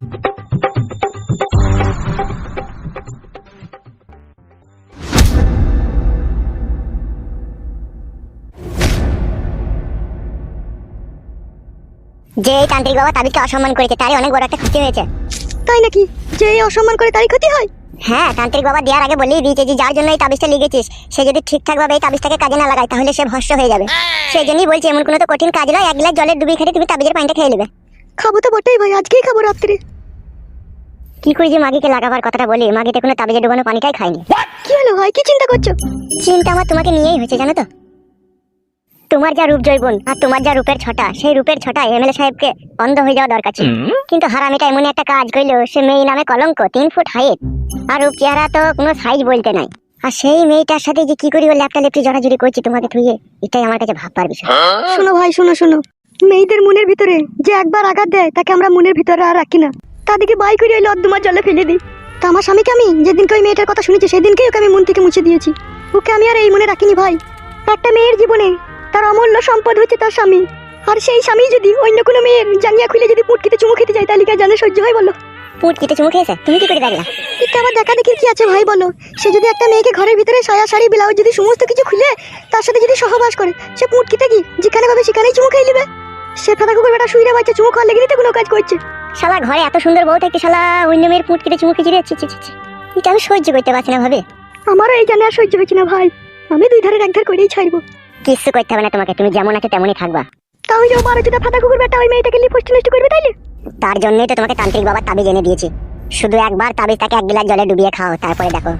যে এই তান্ত্রিক বাবা তাবিজকে অসম্মান করেছে তারই অনেক বড় একটা ক্ষতি হয়েছে। তাই নাকি? যে এই অসম্মান করে তারই ক্ষতি হয়? হ্যাঁ তান্ত্রিক বাবা দেওয়ার আগে বলেই দিয়েছে যে যার জন্য এই তাবিজটা লিখেছিস সে যদি ঠিকঠাক ভাবে এই তাবিজটাকে কাজে না লাগায় তাহলে সে ভস্য হয়ে যাবে। সেই জন্যই বলছি এমন কোনো তো কঠিন কাজ নয় এক গ্লাস জলের ডুবি খেতে তুমি তাবিজের পানিটা খেয়ে নেবে। খাব তো বটেই ভাই আজকেই খাব রাত্রে। কি করে যে মাগিকে লাগাবার কথাটা বলি? মাগিতে কোনো তাবিজে ডুবানো পানিটাই খায়নি। কি হলো ভাই কি চিন্তা করছ? চিন্তা আমার তোমাকে নিয়েই হয়েছে জানো তো? তোমার যা রূপ জৈবন আর তোমার যা রূপের ছটা সেই রূপের ছটা এমএলএ সাহেবকে অন্ধ হয়ে যাওয়া দরকার ছিল। কিন্তু হারামিটা এমন একটা কাজ করল সে মেয়ে নামে কলঙ্ক তিন ফুট হাইট আর রূপ চেহারা তো কোনো সাইজ বলতে নাই। আর সেই মেয়েটার সাথে যে কি করি ও ল্যাপটা লেপটি জড়াজড়ি করছি তোমাকে থুয়ে এটাই আমার কাছে ভাববার বিষয়। শোনো ভাই শোনো শোনো। মেয়েদের মনের ভিতরে যে একবার আঘাত দেয় তাকে আমরা মনের ভিতরে আর রাখি না। তাদেরকে বাই করে ওই লদ্দুমার জলে ফেলে দিই। তা আমার স্বামীকে আমি? যেদিনকে ওই মেয়েটার কথা শুনেছি সেদিনকেই ওকে আমি মন থেকে মুছে দিয়েছি। ওকে আমি আর এই মনে রাখিনি ভাই। একটা মেয়ের জীবনে তার অমূল্য সম্পদ হচ্ছে তার স্বামী। আর সেই স্বামী যদি অন্য কোনো মেয়ের জাঙ্গিয়া খুলে যদি পুটকিতে চুমু খেতে যায় তাহলে কি জানে সহ্য হয় বলো? পুট কেটে চুমু খেয়েছে? তুমি কি করে দেখলা এটা আবার দেখা দেখি কি আছে ভাই বলো? সে যদি একটা মেয়েকে ঘরের ভিতরে সায়া শাড়ি ব্লাউজ যদি সমস্ত কিছু খুলে তার সাথে যদি সহবাস করে সে পুটকিতে কি? যেখানে পাবে সেখানেই চুমু খেয়ে নেবে? সে ফাঁকা কুকুর বেটা শুইরে বাচ্চা চুমু খাওয়ার লেগে তো কোনো কাজ করছে? শালা ঘরে এত সুন্দর বউ থেকে শালা অন্য মেয়ের পুট কেটে চুমু খেয়ে ছি ছি ছি। এটা আমি সহ্য করতে পারছি না ভাবে। আমারও এই জানে আর সহ্য হচ্ছে না ভাই। আমি দুই ধারের এক ধার করেই ছাড়বো। কিচ্ছু করতে হবে না তোমাকে তুমি যেমন আছে তেমনই থাকবা। তাও যে বারো জুতা ফাঁকা কুকুর বেটা ওই মেয়েটাকে লিফস্ট নষ্ট করবে তাইলে? তার জন্যই তো তোমাকে তান্ত্রিক বাবার তাবিজ এনে দিয়েছি। শুধু একবার তাবিজটাকে এক গ্লাস জলে ডুবিয়ে খাও তারপরে দেখো।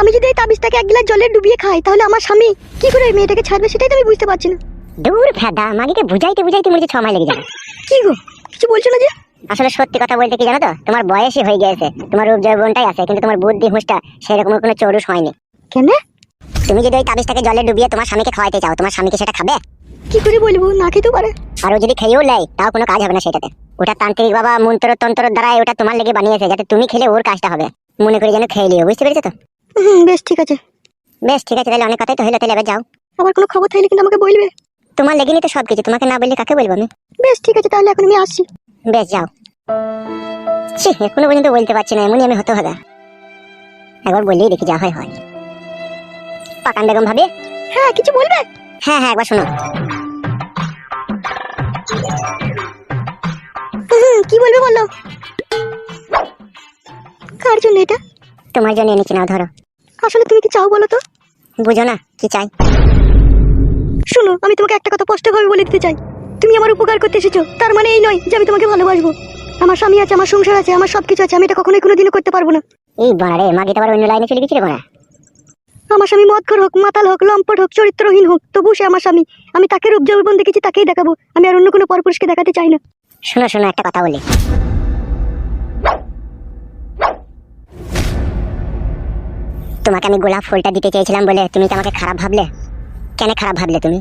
আমি যদি এই তাবিজটাকে এক গ্লাস জলে ডুবিয়ে খাই তাহলে আমার স্বামী কি করে ওই মেয়েটাকে ছাড়বে সেটাই তো আমি বুঝতে পারছি না। দূর ফেদা মাগিকে বুঝাইতে বুঝাইতে মনে হচ্ছে ছ মাস লেগে যাবে। কি গো কিছু বলছো না যে? আসলে সত্যি কথা বলতে কি জানো তো? তোমার বয়সই হয়ে গেছে তোমার রূপ যৌবনটাই আছে কিন্তু তোমার বুদ্ধি হুঁশটা সেরকম কোনো চৌরুষ হয়নি। কেন? তুমি যদি ওই তাবিজটাকে জলে ডুবিয়ে তোমার স্বামীকে খাওয়াইতে চাও তোমার স্বামীকে সেটা খাবে? কি করে বলব? না খেতেও পারে। আর ও যদি খেয়েও নেয় তাও কোনো কাজ হবে না সেটাতে। ওটা তান্ত্রিক বাবা মন্ত্র তন্ত্র দ্বারা ওটা তোমার লেগে বানিয়েছে যাতে তুমি খেলে ওর কাজটা হবে। মনে করে যেন খেয়ে নিও বুঝতে পেরেছ তো? বেশ ঠিক আছে। বেশ ঠিক আছে তাহলে অনেক কথাই তো হইল তাহলে এবার যাও। আবার কোনো খবর থাকলে কিন্তু আমাকে বলবে। তোমার লেগেনি তো সবকিছু তোমাকে না বললে কাকে বলব আমি? বেশ ঠিক আছে তাহলে এখন আমি আসছি। বেশ যাও। ছি এখনও পর্যন্ত বলতে পারছি না এমনই আমি হতে হবে একবার বললেই দেখি যা হয় হয়। পাকান বেগম ভাবি? হ্যাঁ কিছু বলবে হ্যাঁ হ্যাঁ একবার শোনো কি বলবে বলো? কার জন্য এটা? তোমার জন্য এনেছি না ধরো। আসলে তুমি কি চাও বলো তো? বুঝো না কি চাই? শোনো আমি তোমাকে একটা কথা স্পষ্টভাবে বলে দিতে চাই। তুমি আমার উপকার করতে এসেছ। তার মানে এই নয় যে আমি তোমাকে ভালোবাসবো। আমার স্বামী আছে আমার সংসার আছে আমার সবকিছু আছে আমি এটা কখনোই কোনোদিনও করতে পারব না। এই বাড়ে মাগি তো আবার অন্য লাইনে চলে গেছিল বাড়া আমার স্বামী মদখর হোক মাতাল হোক লম্পট হোক চরিত্রহীন হোক তবু সে আমার স্বামী। আমি তাকে রূপ যৌবন দেখেছি তাকেই দেখাবো। আমি আর অন্য কোনো পরপুরুষকে দেখাতে চাই না। শোনো শোনো একটা কথা বলি। তোমাকে আমি গোলাপ ফুলটা দিতে চেয়েছিলাম বলে তুমি কি আমাকে খারাপ ভাবলে? কেন খারাপ ভাবলে তুমি?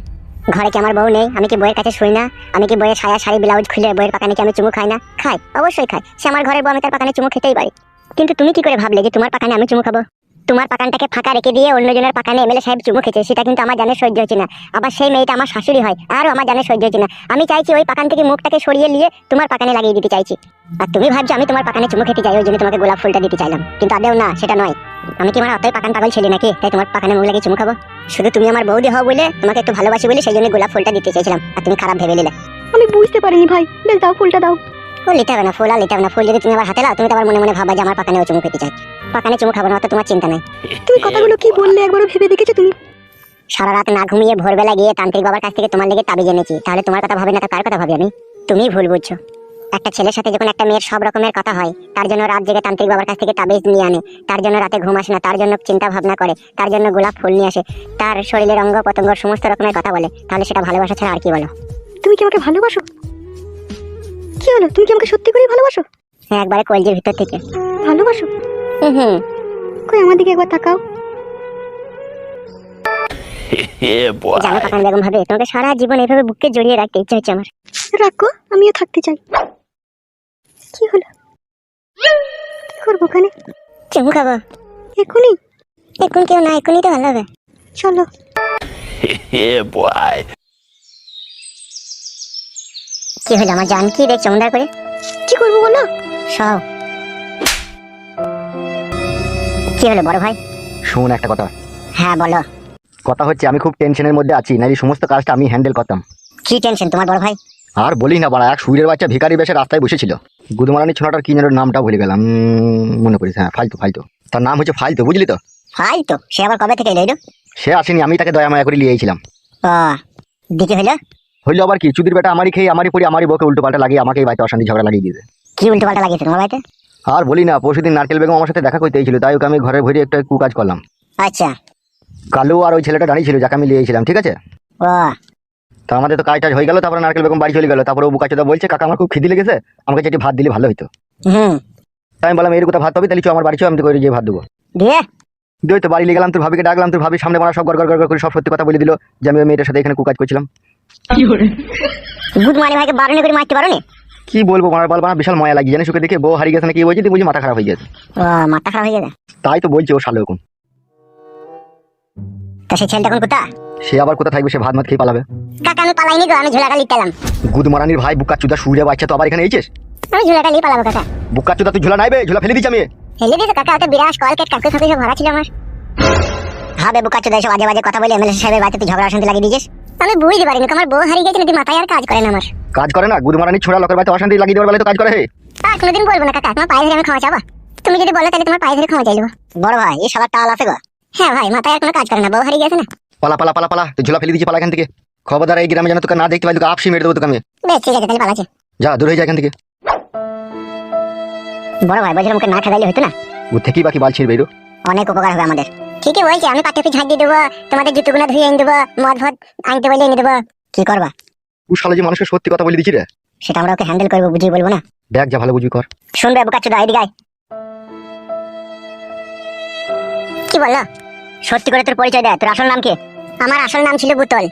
ঘরে কি আমার বউ নেই? আমি কি বইয়ের কাছে শুই না? আমি কি বইয়ের ছায়া শাড়ি, ব্লাউজ খুলে বইয়ের পাকানে কি আমি চুমু খাই না? খাই, অবশ্যই খাই। সে আমার ঘরের বউ, আমি তার পাকানে চুমু খেতেই পারি। কিন্তু তুমি কি করে ভাবলে যে তোমার পাকানে আমি চুমু খাব? তোমার পাকানটাকে ফাঁকা রেখে দিয়ে অন্যজনের পাকানে এমএলএ সাহেব চুমু খেছে সেটা কিন্তু আমার জানে সহ্য হচ্ছে না। আবার সেই মেয়েটা আমার শাশুড়ি হয়, আরও আমার জানে সহ্য হচ্ছে না। আমি চাইছি ওই পাকান থেকে মুখটাকে সরিয়ে নিয়ে তোমার পাকানে লাগিয়ে দিতে চাইছি। আর তুমি ভাবছ আমি তোমার পাকানে চুমু খেতে চাই ওই জন্য তোমাকে গোলাপ ফুলটা দিতে চাইলাম। কিন্তু আদেও না, সেটা নয়। আমি কি আমার অতই পাকান পাগল ছেলে নাকি? তাই তোমার পাকানে মুখ লাগিয়ে চুমু খাব? শুধু তুমি আমার বৌদি হও বলে তোমাকে একটু ভালোবাসি বলে সেই জন্য গোলাপ ফুলটা দিতে চাইছিলাম আর তুমি খারাপ ভেবে নিলে। আমি বুঝতে পারিনি ভাই। বেশ দাও, ফুলটা দাও। ও লিতে হবে না ফুল আর লিতে হবে না ফুল যদি তুমি আবার হাতে লাও তুমি তো আবার মনে মনে ভাবা যে আমার পাকানেও চুমু খেতে চাই পাকানে চুমু খাব না অত তোমার চিন্তা নাই। তুমি কথাগুলো কি বললে একবারও ভেবে দেখেছ তুমি? সারা রাত না ঘুমিয়ে ভোরবেলা গিয়ে তান্ত্রিক বাবার কাছ থেকে তোমার লেগে তাবিজ এনেছি তাহলে তোমার কথা ভাবে না তো কার কথা ভাবি আমি? তুমিই ভুল বুঝছ। একটা ছেলের সাথে যখন একটা মেয়ের সব রকমের কথা হয় তার জন্য রাত জেগে তান্ত্রিক বাবার কাছ থেকে তাবিজ নিয়ে আনে তার জন্য রাতে ঘুম আসে না তার জন্য চিন্তা ভাবনা করে তার জন্য গোলাপ ফুল নিয়ে আসে তার শরীরের অঙ্গ পতঙ্গ সমস্ত রকমের কথা বলে তাহলে সেটা ভালোবাসা ছাড়া আর কি বলো? তুমি কি আমাকে ভালোবাসো? কি হলো? তুমি কি আমাকে সত্যি করেই ভালোবাসো? হ্যাঁ একবারে কলজির ভিতর থেকে। ভালোবাসো? হুম হুম। কই আমার দিকে একবার তাকাও। জানো পাকান বেগম ভাবে তোমাকে সারা জীবন এইভাবে বুকে জড়িয়ে রাখতে ইচ্ছা হচ্ছে আমার। রাখো আমিও থাকতে চাই। কি হলো? কি করব ওখানে? চুমু খাব। এখনই? এখন কেউ না এখনই তো ভালো হবে। চলো। yeah, boy. কি হলো আমার জান কি দেখছ মন্দার করে? কি করব বলো? সব। কি হলো বড় ভাই? শোন একটা কথা। হ্যাঁ বলো। কথা হচ্ছে আমি খুব টেনশনের মধ্যে আছি নাহলে সমস্ত কাজটা আমি হ্যান্ডেল করতাম। কি টেনশন তোমার বড় ভাই? আর বলি না বাড়া এক সুইরের বাচ্চা ভিখারি বেশে রাস্তায় বসেছিল। গুদমারানি ছোনাটার কি যেন নামটা ভুলে গেলাম। মনে করিস হ্যাঁ ফালতু ফালতু। তার নাম হচ্ছে ফালতু বুঝলি তো? ফাই তো সে আবার কবে থেকে এলো? সে আসেনি আমি তাকে দয়া মায়া করে নিয়েছিলাম ও দিকে হইল হইল আবার কি? চুদির বেটা আমারই খেয়ে আমারই পরি আমারই বউকে উল্টো পাল্টা লাগিয়ে আমাকে এই বাড়িতে অশান্তি ঝগড়া লাগিয়ে দিয়েছে। কি উল্টো পাল্টা লাগিয়েছে তোমার বাড়িতে? আর বলি না পরশুদিন নারকেল বেগম আমার সাথে দেখা করতে এসেছিল তাই ওকে আমি ঘরে ভরে একটা কু কাজ করলাম। আচ্ছা। কালু আর ওই ছেলেটা দাঁড়িয়ে ছিল যাকে আমি নিয়েছিলাম ঠিক আছে? ও তো আমাদের তো কাজ টাজ হয়ে গেল তারপরে নারকেল বেগম বাড়ি চলে গেল তারপরে ও বুকাচোদা বলছে কাকা আমার খুব খিদি লেগেছে আমাকে যেটি ভাত দিলে ভালো হতো হুম। তাই আমি বললাম এর কথা ভাত পাবি? তাহলে চো আমার বাড়ি চো আমি তো করে যে ভাত দেবো। দিয়ে দিয়ে তো বাড়ি নিয়ে গেলাম তোর ভাবিকে ডাকলাম তোর ভাবি সামনে মারা সব গড় গড় গড় করে সব সত্যি কথা বলে দিল যে আমি ওই মেয়েটার সাথে এখানে কুকাজ করছিলাম। গুড মানে ভাইকে বারণে করে মারতে পারো কি বলব মারার বল বানা বিশাল ময়া জানিস ওকে দেখে বউ হারিয়ে গেছে না কি বলছি তুই বুঝি মাথা খারাপ হয়ে গেছে। মাথা খারাপ হয়ে গেছে? তাই তো বলছে ও শালো এখন। তা সেই ছেলেটা এখন কোথা সে আবার কোথা থাকবে সে ভাত মাত খেয়ে পালাবে। কাকা আমি পালাইনি গো আমি ঝোলাটা লিখতে এলাম। গুদ ভাই বুকা চুদা সুরে বাচ্চা তো আবার এখানে এইছিস আমি ঝোলাটা লিয়ে পালাবো কাকা। বুকা চুদা তুই ঝোলা নাইবে? ঝোলা ফেলে দিচ্ছি আমি। হেলে দিয়েছে কাকা ওটা বিরাট কলকেট কাকু সাথে সব ভরা ছিল আমার। হবে বুকা চোদা এসব বাজে বাজে কথা বলে এমএলএ সাহেবের বাড়িতে তুই ঝগড়া শান্তি লাগিয়ে দিয়েছিস? আমি বুঝতে পারিনি আমার বউ হারিয়ে গেছে নাকি মাথায় আর কাজ করে না আমার? কাজ করে না গুদ মারানির ছোড়া লোকের বাড়িতে অশান্তি লাগিয়ে দেওয়ার বেলায় তো কাজ করে হে। আর কোনোদিন বলব না কাকা তোমার পায়ে ধরে আমি ক্ষমা চাবো? তুমি যদি বলো তাহলে তোমার পায়ে ধরে ক্ষমা চাইব। বড় ভাই এই সবার টাল আছে গো। হ্যাঁ ভাই মাথায় আর কোনো কাজ করে না বউ হারিয়ে গেছে না? পালা পালা পালা পালা তুই ঝোলা ফেলে দিচ্ছি পালা এখান থেকে। খবরদার এই গ্রামে যেন তোকে না দেখতে পাই তোকে আপসি মেরে দেবো তোকে আমি। বেশ ঠিক আছে তাহলে পালাচ্ছে। যা দূর হয়ে যা এখান থেকে। বড় ভাই বলছিলাম ওকে না খেলাইলে হতো না? ও থেকেই বাকি বাল ছিড়বে অনেক উপকার হবে আমাদের। ঠিকই বলছি আমি পাটে ঝাঁক দিয়ে দেবো তোমাদের জুতোগুলো ধুয়ে এনে দেবো মদ ভদ আনতে বলে এনে দেবো। কি করবা? ও শালা যে মানুষের সত্যি কথা বলে দিচ্ছি রে। সেটা আমরা ওকে হ্যান্ডেল করব বুঝিয়ে বলব না? দেখ যা ভালো বুঝবি কর। শুনবে বুকাচ্ছুদা এদিকে আয়। কি বলল? সত্যি করে তোর পরিচয় দেয় তোর আসল নাম কি? আমার আসল নাম ছিল বুতল।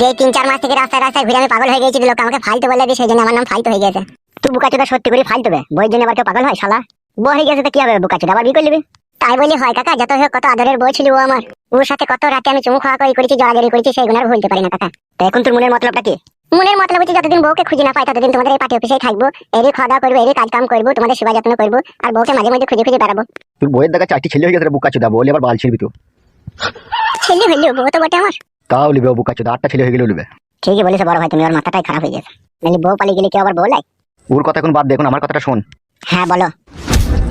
যে তিন চার মাস থেকে রাস্তায় রাস্তায় ঘুরে আমি পাগল হয়ে গেছি লোক আমাকে ফালতু বলে দিয়ে সেই জন্য আমার নাম ফালতু হয়ে গেছে তুই বুকাচুদা সত্যি করে ফালতু বে বইয়ের জন্য আবার কেউ পাগল হয় শালা? বউ হয়ে গেছে তো কি হবে বুকাচুদা আবার বিয়ে করে নিবি? তাই বলি হয় কাকা যত হোক কত আদরের বই ছিল ও আমার। ওর সাথে কত রাতে আমি চুমু খাওয়া করি করেছি জড়াজড়ি করেছি সেইগুলো আর ভুলতে পারি না কাকা। তো এখন তোর মনের মতলবটা কি? মনের মতলব হচ্ছে যতদিন বউকে খুঁজে না পাই ততদিন তোমাদের এই পার্টি অফিসেই থাকব। এরই খাওয়া দাওয়া করব এরই কাজ কাম করব তোমাদের সেবা যত্ন করব আর বউকে মাঝে মাঝে খুঁজে খুঁজে বেড়াবো। তোর বইয়ের দেখা চারটি ছেলে হয়ে গেছে বুকা চুদা বলে আবার বাল ছিড়বি তো। ছেলে হইলেও বউ তো বটে আমার। তাও লিবে বুকা চুদা আটটা ছেলে হয়ে গেলে লিবে। ঠিকই বলেছে বড় ভাই তুমি ওর মাথাটাই খারাপ হয়ে গেছে। নাহলে বউ পালিয়ে গেলে কেউ আবার বউ লাই? ওর কথা এখন বাদ দেখুন আমার কথাটা শোন। হ্যাঁ বলো।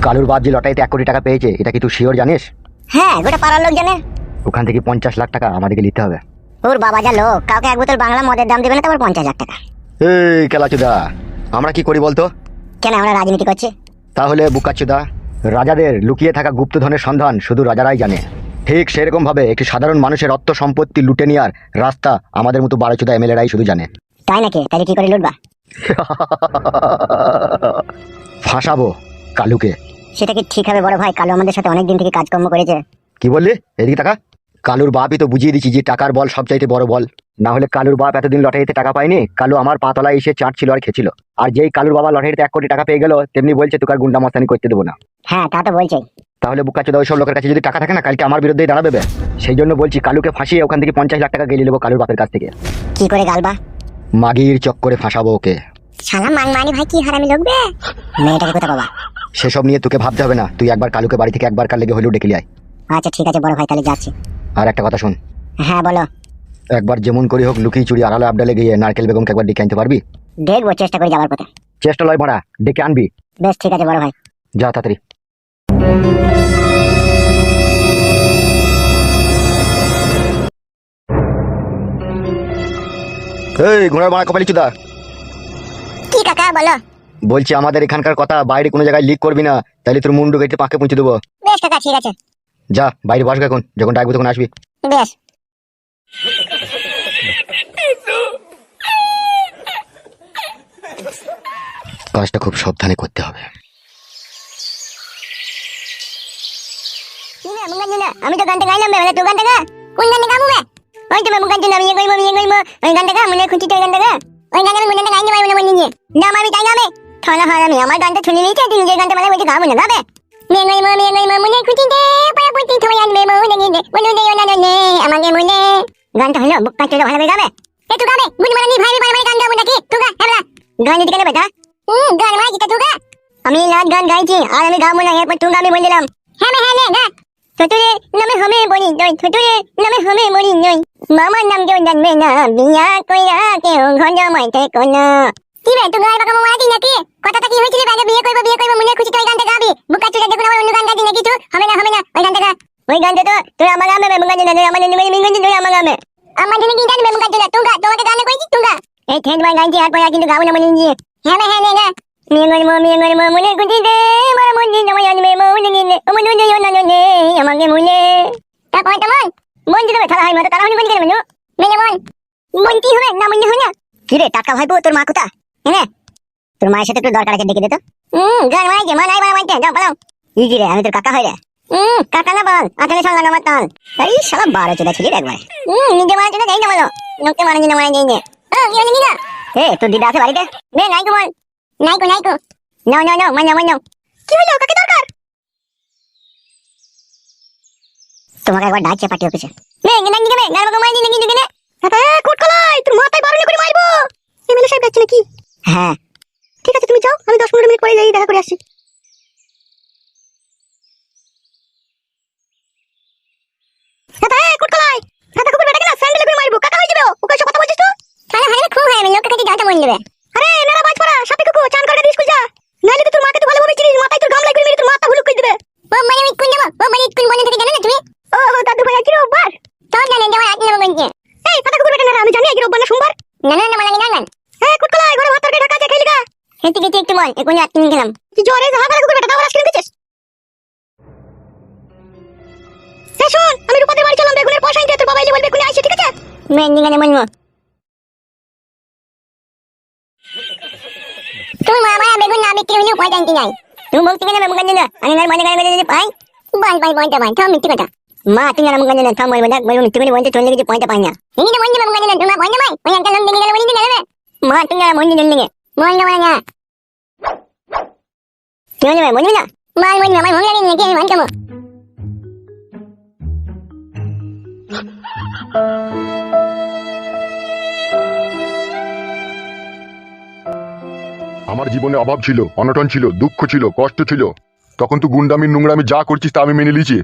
কালুর বাদ যে লটারিতে এক কোটি টাকা পেয়েছে এটা কি তুই শিওর জানিস? হ্যাঁ গোটা পাড়ার লোক জানে। ওখান থেকে পঞ্চাশ লাখ টাকা আমাদেরকে নিতে হবে। ওর বাবা যা লোক কাউকে এক বোতল বাংলা মদের দাম দেবে না তারপর পঞ্চাশ লাখ টাকা। এই কেলাচুদা আমরা কি করি বলতো? কেন আমরা রাজনীতি করছি? তাহলে বুকাচুদা রাজাদের লুকিয়ে থাকা গুপ্তধনের সন্ধান শুধু রাজারাই জানে। ঠিক সেরকম ভাবে একটি সাধারণ মানুষের অর্থ সম্পত্তি লুটে নেওয়ার রাস্তা আমাদের মতো বারোচুদা এমএলএরাই শুধু জানে। তাই নাকি? তাহলে কি করে লুটবা? ফাঁসাবো কালুকে। সেটা কি ঠিক হবে বড় ভাই? কালো আমাদের সাথে অনেক দিন থেকে কাজকর্ম করেছে। কি বললি? এদিকে টাকা কালুর বাপই তো বুঝিয়ে দিচ্ছি যে টাকার বল সবচাইতে বড় বল। না হলে কালুর বাপ এতদিন লটারিতে টাকা পায়নি। কালু আমার পাতলায় এসে চাটছিল আর খেছিল আর যেই কালুর বাবা লটারিতে এক কোটি টাকা পেয়ে গেল তেমনি বলছে তোকে আর গুন্ডা মস্তানি করতে দেবো না। হ্যাঁ তা তো বলছে তাহলে বুকাচোদা ওই সব লোকের কাছে যদি টাকা থাকে না কালকে আমার বিরুদ্ধেই দাঁড়াবে সেই জন্য বলছি কালুকে ফাঁসিয়ে ওখান থেকে পঞ্চাশ লাখ টাকা গেলে নেব কালুর বাপের কাছ থেকে। কি করে গালবা? মাগির চক্করে ফাঁসাবো ওকে। শালা মানমানি ভাই কি হারামি লোক বে? মেয়েটাকে কোথা বাবা সেসব নিয়ে তোকে ভাবতে হবে না। তুই একবার কালুকে বাড়ি থেকে একবার কাল লেগে হলেও ডেকে আয়। আচ্ছা ঠিক আছে বড় ভাই তাহলে যাচ্ছি। আর একটা কথা শোন। হ্যাঁ বলো। একবার যেমন করে হোক লুকিয়ে চুরি আড়ালে আবডালে গিয়ে নারকেল বেগমকে একবার ডেকে আনতে পারবি? দেখব চেষ্টা করে যাবার পথে। চেষ্টা লয় ভরা ডেকে আনবি। বেশ ঠিক আছে বড় ভাই। যা তাড়াতাড়ি। এই ঘোড়ার মারা কপালি চুদা। কি কাকা বলো। বলছি আমাদের এখানকার কথা বাইরে কোনো জায়গায় লিক করবি না তাহলে তোর মুন্ডু কেটে পাকে পৌঁছে দেবো। বেশ কাকা ঠিক আছে। যা বাইরে বসবে এখন যখন ডাকবো তখন আসবি। বেশ। কাজটা খুব সাবধানে করতে হবে। নিনা মুঙ্গান নিনা আমি তো গানটা গাইলাম বেলা তুই গানটা গা। কোন গানটা গাবো বে ওই তো আমি গাইবো আমি গাইবো। ওই গানটা গা মনে খুঁটি তো গানটা গা। ওই গানটা আমি মনে গাইতে পারব না মনে নিয়ে। না আমি তাই গাবে থানা হার আমি আমার গানটা শুনে নিয়েছি তুই নিজের গানটা মানে বলতে গাবো না গাবে মেয়ে গাইবো মেয়ে গাইবো মনে খুঁটি দে পায়া পুঁতি থই আনবে মনে গিয়ে মনে দে না নে আমাকে মনে। গানটা হলো, বুক কাটতে ভালো গাবে এ তুই গাবে গুনি মানে ভাই ভাই মানে গান গাবো নাকি? তুই গা হেবলা। গান দিতে গেলে বেটা। হুম গান মাই দিতে তুই গা আমি নাচ গান গাইছি, আর আমি গাবো না, এরপর তুমি আমি বলে দিলাম। হ্যাঁ হ্যাঁ না গা। ছোটুরে নামে হবে বলি নই ছোটুরে নামে হবে বলি নই মামার নাম কেউ জানবে না, বিয়া কইরা কেউ ঘর জামাই থেকো না কি রে তুই গায়ে বাঁকা মারাতি নাকি? কথাটা কি হয়েছিল আগে বিয়ে করব বিয়ে করব মনে খুশি তো ওই গানটা গাবি? বুকা চুলে দেখুন আমার অন্য গান গাইছি নাকি তুই? হবে না হবে না ওই গানটা গা। ওই গানটা তো তুই আমার গামে মেমু গান না আমার নিয়ে মিঙ্গন তুই আমার গামে আমার জন্য কি গান মেমু গান তুই তুই গা তোমাকে গানে কইছি তুই গা এই ঠেট মাই গাইছি আর পরে কিন্তু গাবো না মনে নিয়ে। হ্যাঁ হ্যাঁ না মিঙ্গন মো মিঙ্গন মো মনে খুশি দে আমার মনে জামাই আনবে মো মনে আমার মনে জানা নে আমাকে মনে। তারপর তেমন মন? দিতে থালা হয় মতো তারা হনি কোন গেলে মেনু মেনে মন। মন কি হবে? না মনে হয় না কি রে টাকা ভাইবো তোর মা কোথা হ্যাঁ তোর মায়ের সাথে একটু দরকার আছে ডেকে দে তো। হুম গান মাইকে মা নাই বানা মাইকে যাও পালাও। ই রে আমি তোর কাকা হয় রে? হুম। কাকা না বল আঠানে সঙ্গে নামার টান এই শালা বারো চোদা ছিলি একবার। হুম নিজে মারা চোদা দেই না বলো। লোককে মারা জিনা মারা দেই না হ্যাঁ কি হলো না এ তোর দিদা আছে বাড়িতে? বে নাই কো বল। নাই কো নাই কো নাও নাও নাও মান্য মান্য কি হলো কাকে দরকার? তোমাকে একবার ডাকছে পার্টি অফিসে। গেনা গিয়ে বে গান মারা দিন কিন্তু গেনা হ্যাঁ কোট কলাই তোর মাথায় বারণে করে মারবো। এমএলএ সাহেব যাচ্ছে নাকি? হ্যাঁ। ঠিক আছে তুমি যাও আমি দশ পনেরো মিনিট পরে যাই দেখা করে আসছি। কাকা হয়ে যাবে ও। ওকে কথা বলছিস তো তাহলে হয় খুব হয় আমি লোকের কাছে জানতে মন নেবে আরে নেরা বাজ পড়া সাপে কুকু চান করে দিয়ে স্কুল যা নাইলে তো তোর মাকে তো ভালোভাবে চিনিস মাথায় তোর গামলাই করে মেরে তোর মাথা হুলুক করে দিবে ও মানে আমি কোন যাব ও মানে কোন বনে থেকে জানো না তুমি ও দাদু ভাই আজকে রোববার তোর জানেন যে আমার আট নম্বর গঞ্জে এই ফাটা কুকুর বেটা নেরা আমি জানি আজকে রোববার না সোমবার না না না মানে না না এই কোট কলাই ঘরে ভাত তরকারি ঢাকা আছে খেলি গা খেতে খেতে একটু বল এখন আট কিনে খেলাম কি জ্বরে যা ফাটা কুকুর বেটা তাও আজকে আমি রূপাদের বাড়ি চলাম বেগুনের পয়সা তোর বাবা এলে বলবে বেগুনে আইছে ঠিক আছে মেন দিগানে মনমো মায়া বেগুন না বিক্রি নাই তুমি বলতে গেলে বেগুন না আমি না মনে করে পাই বাই বাই পয়সা পাই থাম মিথ্যে কথা মা তুমি না বেগুন না থাম বলব দেখ বলব মিথ্যে করে বলতে চলে গেছে পয়সা পাই না তুমি না বলতে বেগুন পাই ওই গেলে বলি দিলে মা তুমি না মন দিলে মন মন আমার জীবনে অভাব ছিল, অনটন ছিল, দুঃখ ছিল, কষ্ট ছিল। তখন তুই গুন্ডামি, নোংরামি যা করছিস তা আমি মেনে নিয়েছি।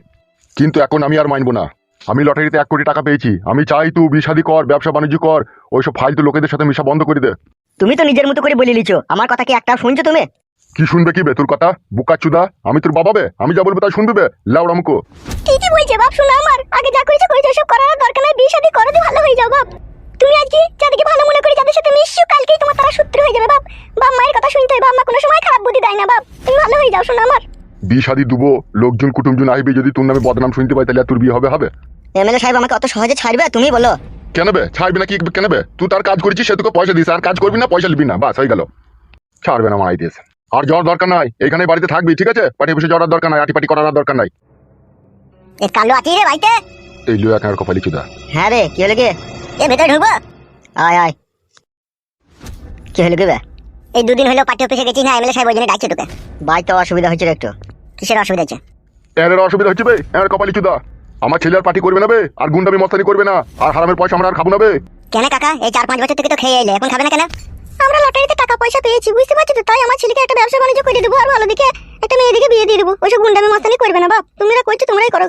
কিন্তু এখন আমি আর মানবো না। আমি লটারিতে এক কোটি টাকা পেয়েছি। আমি চাই তুই বিষাদি কর, ব্যবসা বাণিজ্য কর, ওইসব ফালতু লোকেদের সাথে মিশা বন্ধ করে দে। তুমি তো নিজের মতো করে বলে লিছো। আমার কথা কি একটা শুনছো তুমি? কি শুনবে কি বে তোর কথা? বুকা চুদা আমি তোর বাবা বে আমি যা বলব তাই শুনবি বে। লাউড়া মুখো ঠিকই বলছে বাপ শোনো আমার। আগে যা করেছ করেছ। সব করার দরকার নাই। বিয়ে শাদী করো দিয়ে ভালো হয়ে যাও বাপ। তুমি আজকে যাদেরকে ভালো মনে করে যাদের সাথে মিশছো কালকেই তোমার তারা সূত্র হয়ে যাবে বাপ। বাপ মায়ের কথা শুনতে হয়। বাপ মা কোনো সময় খারাপ বুদ্ধি দেয় না বাপ। তুমি ভালো হয়ে যাও শোনো আমার। বিয়ে শাদি দুবো লোকজন কুটুমজন আসবে যদি তোর নামে বদনাম শুনতে পাই তাহলে তোর বিয়ে হবে হবে? এমএলএ সাহেব আমাকে অত সহজে ছাড়বে? তুমি বলো। কেন বে ছাড়বি না কি কেন বে তুই তার কাজ করেছিস সে তোকে পয়সা দিস আর কাজ করবি না পয়সা নিবি না। বাস হয়ে গেল। ছাড়বে না মারাই দিয়েছ আর যাওয়ার দরকার নাই। এখানে বাড়িতে থাকবি ঠিক আছে? পাটি বসে যাওয়ার দরকার নাই আটি পাটি করার দরকার নাই। এ কালো আছি রে ভাইতে এই লিও একার কপালি চুদা। হ্যাঁ রে কি হলো কি এ ভেতরে ঢুকবো? আয় আয়। কি হলো কি বে? এই দুদিন হলো পার্টি অফিসে গেছি না এমএলএ সাহেব ওই জন্য ডাকছে তোকে। বাড়িতে অসুবিধা হয়েছিল একটু। কিসের অসুবিধা আছে এর অসুবিধা হচ্ছে বে এর কপালি চুদা। আমার ছেলে আর পার্টি করবে না বে? আর গুন্ডামি মস্তানি করবে না। আর হারামের পয়সা আমরা আর খাব না বে? কেন কাকা এই চার পাঁচ বছর থেকে তো খেয়ে এলে এখন খাবে না কেন? আমরা লটারিতে টাকা পয়সা পেয়েছি বুঝতে পারছ তো? তাই আমার ছেলেকে একটা ব্যবসা বাণিজ্য করে দেবো আর ভালো দিকে একটা মেয়ে দিকে বিয়ে দিয়ে দেবো। ওইসব গুন্ডামি মাস্তানি করবে না বাপ। তোমরা করছ তোমরাই করো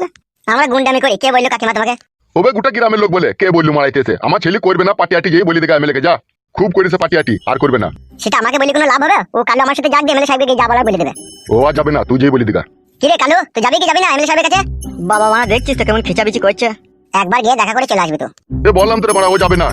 আমরা গুন্ডামি করি। কে বলল কাকিমা তোমাকে? ওবে গোটা গ্রামের লোক বলে কে বলল মারাইতেছে? আমার ছেলে করবে না পাটি আটি গিয়ে বলি দেখা এমএলএ কে যা। খুব করেছে পাটি আটি আর করবে না। সেটা আমাকে বলি কোনো লাভ হবে? ও কাল আমার সাথে যাক দিয়ে এমএলএ সাহেবকে যা বলার বলে দেবে। ও আর যাবে না তুই যেই বলি দিগা কি রে কালু তুই যাবি কি যাবি না এমএলএ সাহেবের কাছে? বাবা মা দেখছিস তো কেমন খিচাবিচি করছে? একবার গিয়ে দেখা করে চলে আসবি তো। এ বললাম তোরে বড়া ও যাবে না।